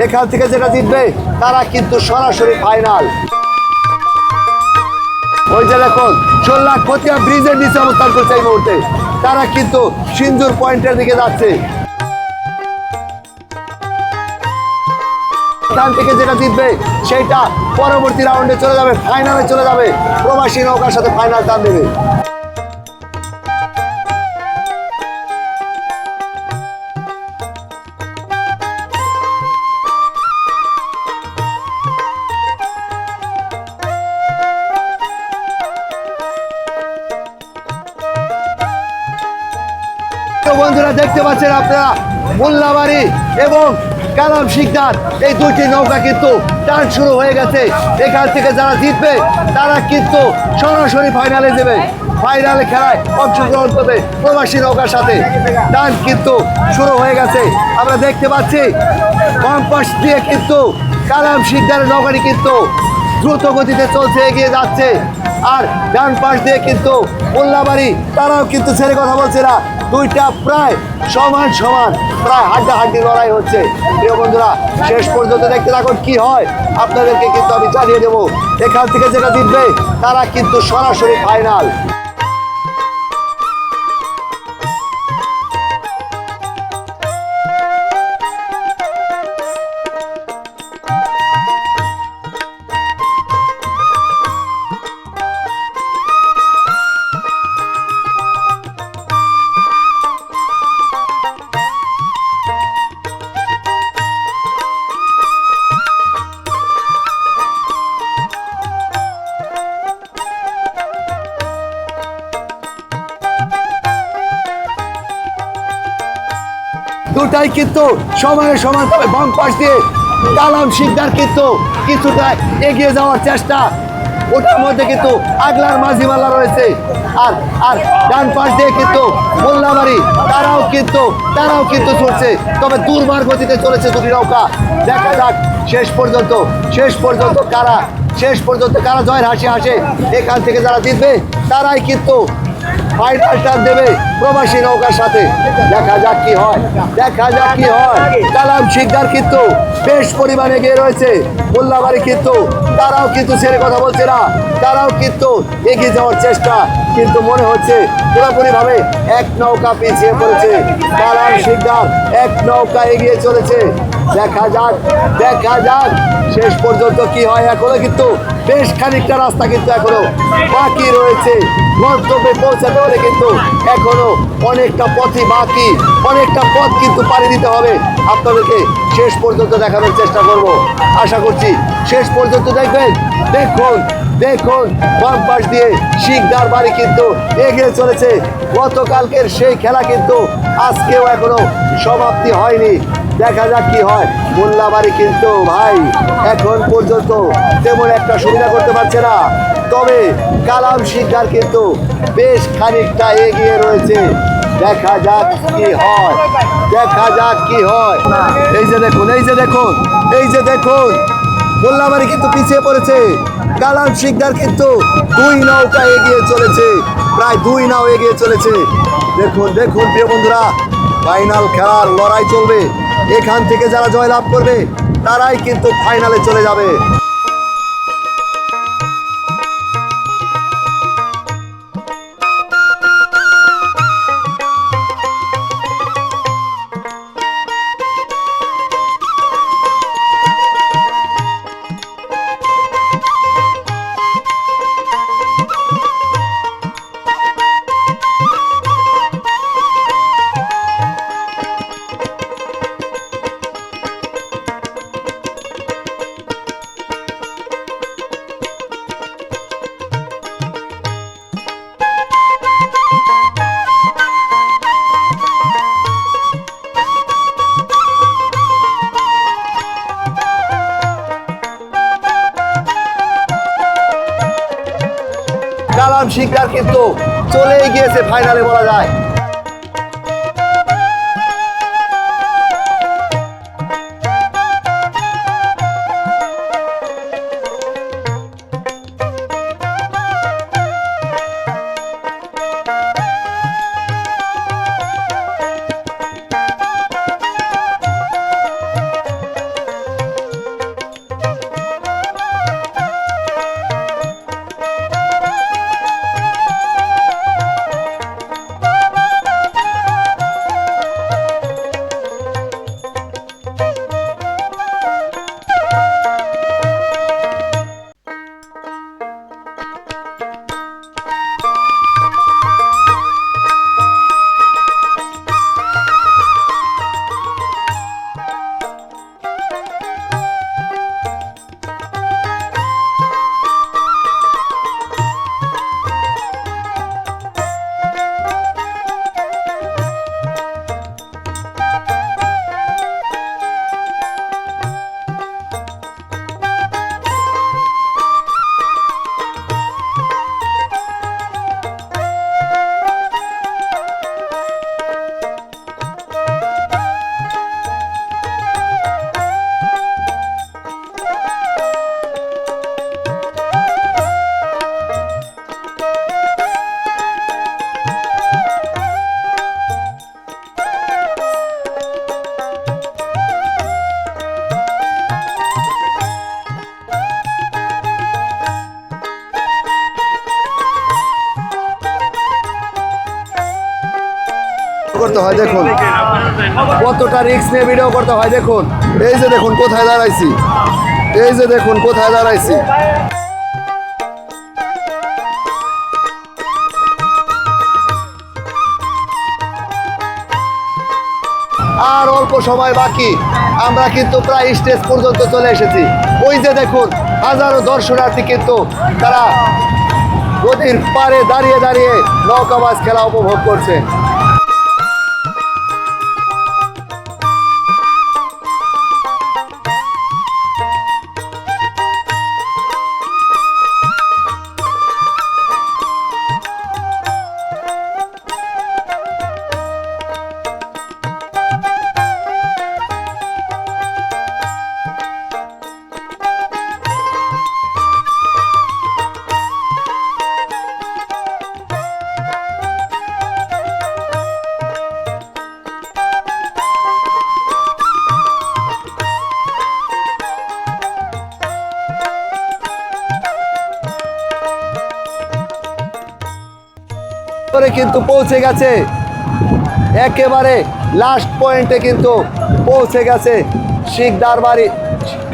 এখান থেকে যেটা জিতবে, তারা কিন্তু সরাসরি ফাইনাল ওই যে দেখুন চোল্লা খতিয়া ব্রিজের নিচে অবস্থান করছে এই মুহূর্তে। তারা কিন্তু সিন্দুর পয়েন্টের দিকে যাচ্ছে। থেকে যেটা জিতবে সেইটা পরবর্তী রাউন্ডে চলে যাবে ফাইনালে চলে যাবে। প্রবাসী নৌকার সাথে ফাইনাল টান দেবে। দেখতে পাচ্ছেন আপনারা, মোল্লাবাড়ি এবং কালাম শিকদার। এই দুইটি নৌকা কিন্তু টান শুরু হয়ে গেছে। এখান থেকে যারা জিতবে, তারা কিন্তু সরাসরি ফাইনালে যাবে। ফাইনালে খেলায় অংশগ্রহণ করবে প্রবাসী নৌকার সাথে। টান কিন্তু শুরু হয়ে গেছে। আমরা দেখতে পাচ্ছি কম্পাস দিয়ে কিন্তু কালাম শিকদারের নৌকাটি কিন্তু দ্রুত গতিতে চলছে, এগিয়ে যাচ্ছে। আর ডান পাশ দিয়ে কিন্তু মোল্লাবাড়ি, তারাও কিন্তু ছেড়ে কথা বলছে না। দুইটা প্রায় সমান সমান, প্রায় হাড্ডা হাড্ডি লড়াই হচ্ছে। প্রিয় বন্ধুরা, শেষ পর্যন্ত দেখতে থাকুন কি হয়। আপনাদেরকে কিন্তু আমি জানিয়ে দেবো, এখান থেকে যেটা জিতবে, তারা কিন্তু সরাসরি ফাইনাল দুটাই কিন্তু সমানে সমান তবে বাম পাশ দিয়ে কালাম শিকদার কিন্তু কিছুটা এগিয়ে যাওয়ার চেষ্টা। ওটার মধ্যে কিন্তু আগলার মাঝিমাল্লা রয়েছে। আর আর ডান পাশ দিয়ে কিন্তু মোল্লাবাড়ি, তারাও কিন্তু তারাও কিন্তু চলছে। তবে দুর্বার গতিতে চলেছে দুটি নৌকা। দেখা যাক শেষ পর্যন্ত শেষ পর্যন্ত কারা, শেষ পর্যন্ত কারা জয়ের হাসি হাসে। এখান থেকে যারা জিতবে, তারাই কিন্তু ফাইনাল টান দেবে প্রবাসী নৌকার সাথে। দেখা যাক কি হয়। দেখা যাক কি হয়। কালাম শিকদার কিন্তু বেশ পরিমাণে গিয়ে রয়েছে। মোল্লাবাড়ি কিন্তু, তারাও কিন্তু ছেড়ে কথা বলছে না। তারাও কিন্তু এগিয়ে যাওয়ার চেষ্টা। কিন্তু মনে হচ্ছে পুরোপুরি ভাবে এক নৌকা পিছিয়ে পড়েছে। কালাম শিকদার এক নৌকা এগিয়ে চলেছে। দেখা যাক দেখা যাক। শেষ পর্যন্ত কি হয় এখনও কিন্তু বেশ খানিকটা রাস্তা কিন্তু এখনও বাকি রয়েছে। গন্তব্যে পৌঁছাতে হলে কিন্তু এখনও অনেকটা পথই বাকি, অনেকটা পথ কিন্তু পাড়ি দিতে হবে। আপনাদেরকে শেষ পর্যন্ত দেখানোর চেষ্টা করব। আশা করছি শেষ পর্যন্ত দেখবেন। দেখুন দেখুন, বাম পাশ দিয়ে শিকদার বাড়ি কিন্তু এগিয়ে চলেছে। গতকালকের সেই খেলা কিন্তু আজকেও এখনও সমাপ্তি হয়নি। দেখা যাক কি হয়। মোল্লাবাড়ি কিন্তু, ভাই, এখন পর্যন্ত তেমন একটা সুবিধা করতে পারছে না। তবে কালাম শিকদার কিন্তু বেশ খানিকটা এগিয়ে রয়েছে। দেখা যাক কি হয়। দেখা যাক কি হয়। এই যে দেখুন, এই যে দেখুন, এই যে দেখুন, মোল্লাবাড়ি কিন্তু পিছিয়ে পড়েছে। কালাম শিকদার কিন্তু দুই নৌকা এগিয়ে চলেছে। প্রায় দুই নাও এগিয়ে চলেছে। দেখুন দেখুন, প্রিয় বন্ধুরা, ফাইনাল খেলার লড়াই চলবে। এখান থেকে যারা জয়লাভ করবে তারাই কিন্তু ফাইনালে চলে যাবে। শিকদার কিন্তু চলেই গিয়েছে ফাইনালে বলা যায়। করতে হয়, দেখুন। কতটা রিস্ক নিয়ে ভিডিও করতে হয়, দেখুন। এই যে দেখুন, কোথায় দাঁড়াইছি? এই যে দেখুন, কোথায় দাঁড়াইছি? আর অল্প সময় বাকি, আমরা কিন্তু প্রায় স্টেজ পর্যন্ত চলে এসেছি। ওই যে দেখুন, হাজারো দর্শনার্থী কিন্তু তারা নদীর পারে দাঁড়িয়ে দাঁড়িয়ে নৌকাবাজ খেলা উপভোগ করছে। করে কিন্তু পৌঁছে গেছে। একেবারে লাস্ট পয়েন্টে কিন্তু পৌঁছে গেছে শিকদার বাড়ি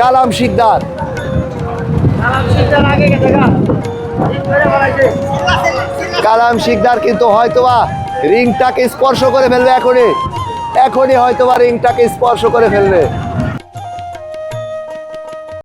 কালাম শিকদার। কালাম শিকদার কিন্তু হয়তোবা রিংটাকে স্পর্শ করে ফেলবে এখনই। এখনই হয়তোবা রিংটাকে স্পর্শ করে ফেলবে।